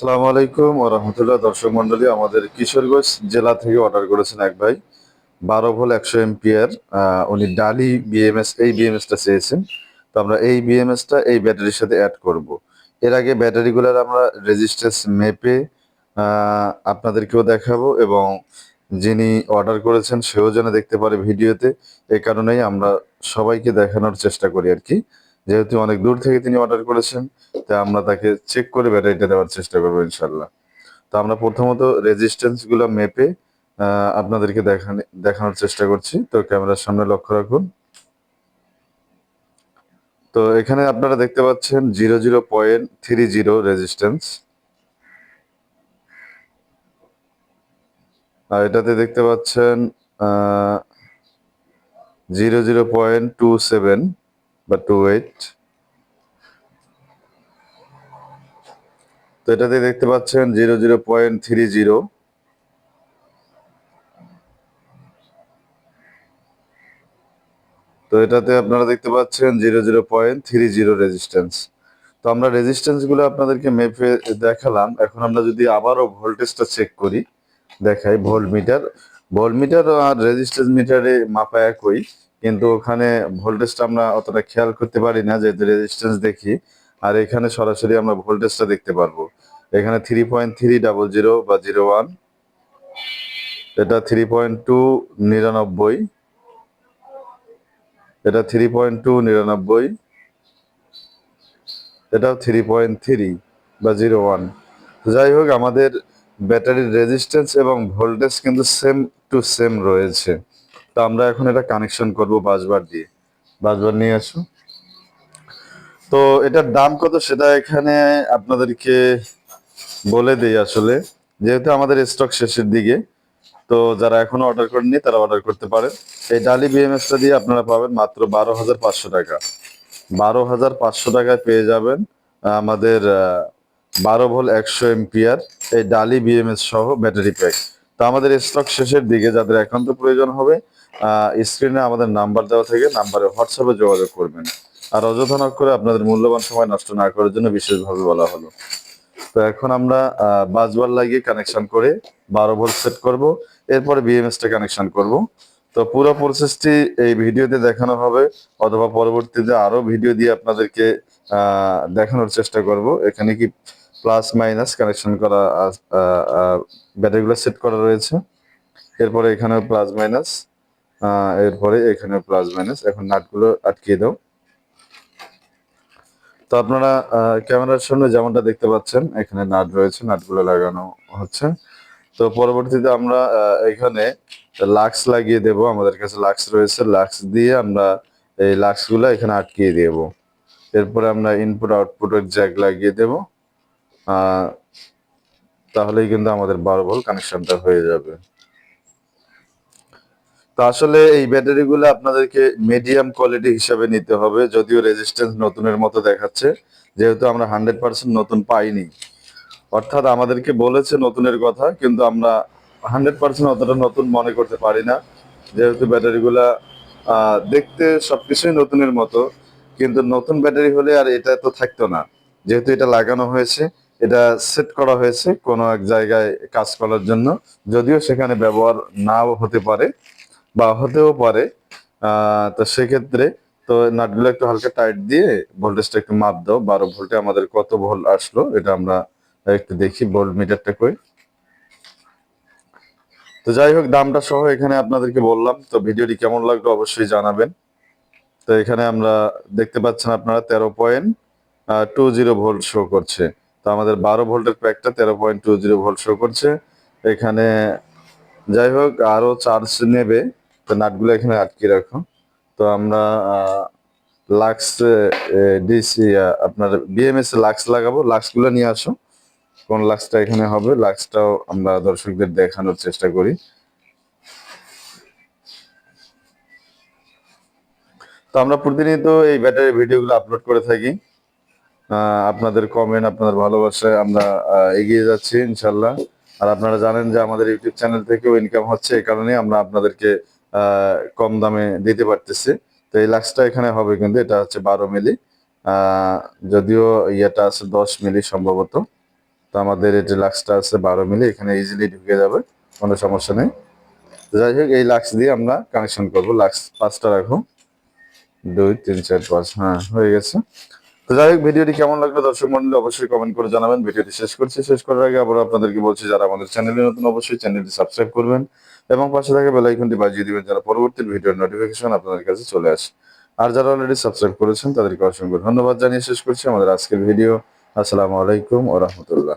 সালামু আলাইকুম ও রহমতুল্লাহ। দর্শক মন্ডলী আমাদের কিশোরগঞ্জ জেলা থেকে অর্ডার করেছেন এক ভাই। বারো ভোল একশো এমপিয়ার উনি ডালি বিএমএস এই বিএমএসটা চেয়েছেন। তো আমরা এই বিএমএসটা এই ব্যাটারির সাথে অ্যাড করব। এর আগে ব্যাটারিগুলোর আমরা রেজিস্ট্যান্স মেপে আপনাদেরকেও দেখাবো এবং যিনি অর্ডার করেছেন, সেও যেন দেখতে পারে ভিডিওতে। এই কারণেই আমরা সবাইকে দেখানোর চেষ্টা করি আর কি। যেহেতু অনেক দূর থেকে তিনি অর্ডার করেছেন তা আমরা তাকে চেক করে ব্যাটারিটা দেওয়ার চেষ্টা করব ইনশাল্লাহ তো আমরা প্রথমত রেজিস্ট্যান্সগুলো মেপে আপনাদেরকে দেখানে, দেখানোর চেষ্টা করছি। তো ক্যামেরার সামনে লক্ষ্য রাখুন। তো এখানে আপনারা দেখতে পাচ্ছেন zero zero point three zero resistance আর এটাতে দেখতে পাচ্ছেন zero zero point two seven. বা টু এইট তো এটাতে দেখতে পাচ্ছেন zero zero point three zero. তো এটাতে আপনারা দেখতে পাচ্ছেন zero zero point three zero resistance তো আমরা রেজিস্ট্যান্সগুলো আপনাদেরকে মেপে দেখালাম। এখন আমরা যদি আবারও ভোল্টেজটা চেক করি, দেখাই ভোল্ট মিটার ভোল্ট মিটার আর রেজিস্ট্যান্স মিটারে মাপা একই। কিন্তু ওখানে ভোল্টেজটা আমরা অতটা খেয়াল করতে পারি না, যেহেতু রেজিস্ট্যান্স দেখি। আর এখানে সরাসরি আমরা ভোল্টেজটা দেখতে পারব। এখানে three point three double zero বা জিরো ওয়ান এটা থ্রি পয়েন্ট টু নিরানব্বই, এটা থ্রি পয়েন্ট টু নিরানব্বই, এটাও থ্রি পয়েন্ট থ্রি বা জিরো ওয়ান যাই হোক, আমাদের ব্যাটারির রেজিস্ট্যান্স এবং ভোল্টেজ কিন্তু সেম টু সেম রয়েছে। তো আমরা এখন এটা কানেকশন করব বাসবার দিয়ে। বাসবার নিয়ে আসো। তো এটার দাম কত সেটা এখানে আপনাদেরকে বলে দেই আসলে। যেহেতু আমাদের স্টক শেষের দিকে, তো যারা এখনও অর্ডার করেননি তারা অর্ডার করতে পারেন। এই ডালি বিএমএসটা দিয়ে আপনারা পাবেন মাত্র বারো হাজার পাঁচশো টাকা। বারো হাজার পাঁচশো টাকায় পেয়ে যাবেন আমাদের বারো ভোল একশো এমপিআর এই ডালি বিএমএস সহ ব্যাটারি প্যাক তো আমাদের স্টক শেষের দিকে, যাদের একান্ত প্রয়োজন হবে স্ক্রিনে আমাদের নাম্বার দেওয়া থেকে নাম্বারে হোয়াটসঅ্যাপে যোগাযোগ করবেন। আর অযথা নক করে আপনাদের মূল্যবান সময় নষ্ট না করার জন্য বিশেষভাবে বলা হলো। তো এখন আমরা বাসবার লাগিয়ে কানেকশন করে বারো ভোল্ট সেট করব, এরপরে বিএমএস টা কানেকশন করব। তো পুরো প্রসেসটি এই ভিডিওতে দেখানো হবে, অথবা পরবর্তীতে আরও ভিডিও দিয়ে আপনাদেরকে দেখানোর চেষ্টা করব। এখানে কি প্লাস মাইনাস কানেকশন করা ব্যাটারিগুলো সেট করা রয়েছে। এরপরে এখানে প্লাস মাইনাস এরপরে এখানে প্লাস মাইনাস এখন নাটগুলো আটকিয়ে দাও। তো আপনারা ক্যামেরার সামনে যেমনটা দেখতে পাচ্ছেন, এখানে নাট রয়েছে, নাটগুলো লাগানো হচ্ছে। তো পরবর্তীতে আমরা এখানে লাক্স লাগিয়ে দেব, আমাদের কাছে লাক্স রয়েছে। লাক্স দিয়ে আমরা এই লাক্সগুলো এখানে আটকিয়ে দেব। এরপরে আমরা ইনপুট আউটপুটের জ্যাক লাগিয়ে দেব। তাহলেই কিন্তু আমাদের বারো ভোল্ট কানেকশনটা হয়ে যাবে। তো আসলে এই ব্যাটারি গুলো আপনাদেরকে মিডিয়াম কোয়ালিটি হিসাবে নিতে হবে, যদিও রেজিস্ট্যান্স নতুনের মতো দেখাচ্ছে, যেহেতু আমরা হান্ড্রেড পার্সেন্ট নতুন পাইনি। অর্থাৎ আমাদেরকে বলেছে নতুনের কথা, কিন্তু আমরা হান্ড্রেড পার্সেন্ট অতটা নতুন মনে করতে পারি না। যেহেতু ব্যাটারিগুলা দেখতে সবকিছুই নতুনের মতো, কিন্তু নতুন ব্যাটারি হলে আর এটা তো থাকতো না। যেহেতু এটা লাগানো হয়েছে, এটা সেট করা হয়েছে কোনো এক জায়গায় কাজ করার জন্য, যদিও সেখানে ব্যবহার নাও হতে পারে বা হতেও পারে তো সেক্ষেত্রে তো নাটগুলো একটু হালকা টাইট দিয়ে ভোল্টেজটা একটু মাপ দাও। বারো ভোল্টে আমাদের কত ভোল্ট আসলো এটা আমরা একটু দেখি ভোল্ট মিটারটা কই। তো যাই হোক, দামটা সহ এখানে আপনাদেরকে বললাম, তো ভিডিওটি কেমন লাগল অবশ্যই জানাবেন। তো এখানে আমরা দেখতে পাচ্ছেন আপনারা তেরো point two zero volt show করছে। তো আমাদের বারো ভোল্টের প্যাকটা তেরো point two zero volt show করছে। এখানে যাই হোক আরও চার্জ নেবে। তো নাটগুলো এখানে আটকে রাখো। তো আমরা লাক্স ডিসি আপনার বিএমএস লাক্স লাগাবো। লাক্সগুলো নিয়ে আসো। কোন লাক্সটা এখানে হবে লাক্সটাও আমরা দর্শকদের দেখানোর চেষ্টা করি। তো আমরা প্রতিনিয়ত এই ব্যাটারি ভিডিওগুলো আপলোড করে থাকি। আপনাদের কমেন্ট আপনাদের ভালোবাসায় আমরা এগিয়ে যাচ্ছি ইনশাল্লাহ আর আপনারা জানেন যে আমাদের ইউটিউব চ্যানেল থেকেও ইনকাম হচ্ছে, এই কারণে আমরা আপনাদেরকে কম দামে দিতে পারতেছি। তো এই লাক্সটা এখানে হবে কিন্তু, এটা হচ্ছে বারো মিলি। যদিও ইয়েটা আছে দশ মিলি সম্ভবত। তো আমাদের এটি লাক্সটা আছে বারো মিলি, এখানে ইজিলি ঢুকে যাবে, কোনো সমস্যা নেই। যাই হোক, এই লাক্স দিয়ে আমরা কানেকশন করব। লাক্স পাঁচটা রাখো। দুই, তিন, চার, পাঁচ হ্যাঁ হয়ে গেছে। তো যাই হোক, ভিডিওটি কেমন লাগল দর্শক মন্ডলী, অবশ্যই কমেন্ট করে জানাবেন। ভিডিওটি শেষ করছি, শেষ করার আগে আবার আপনাদেরকে বলছি, যারা আমাদের চ্যানেলে নতুন, অবশ্যই চ্যানেলটি সাবস্ক্রাইব করবেন এবং পাশে থাকা বেল আইকনটি বাজিয়ে দিবেন যারা পরবর্তী ভিডিওর নোটিফিকেশন আপনাদের কাছে চলে আসে। আর যারা অলরেডি সাবস্ক্রাইব করেছেন, তাদেরকে অসংখ্য ধন্যবাদ জানিয়ে শেষ করছি আমাদের আজকের ভিডিও আসসালামু আলাইকুম ও রহমতুল্লাহ।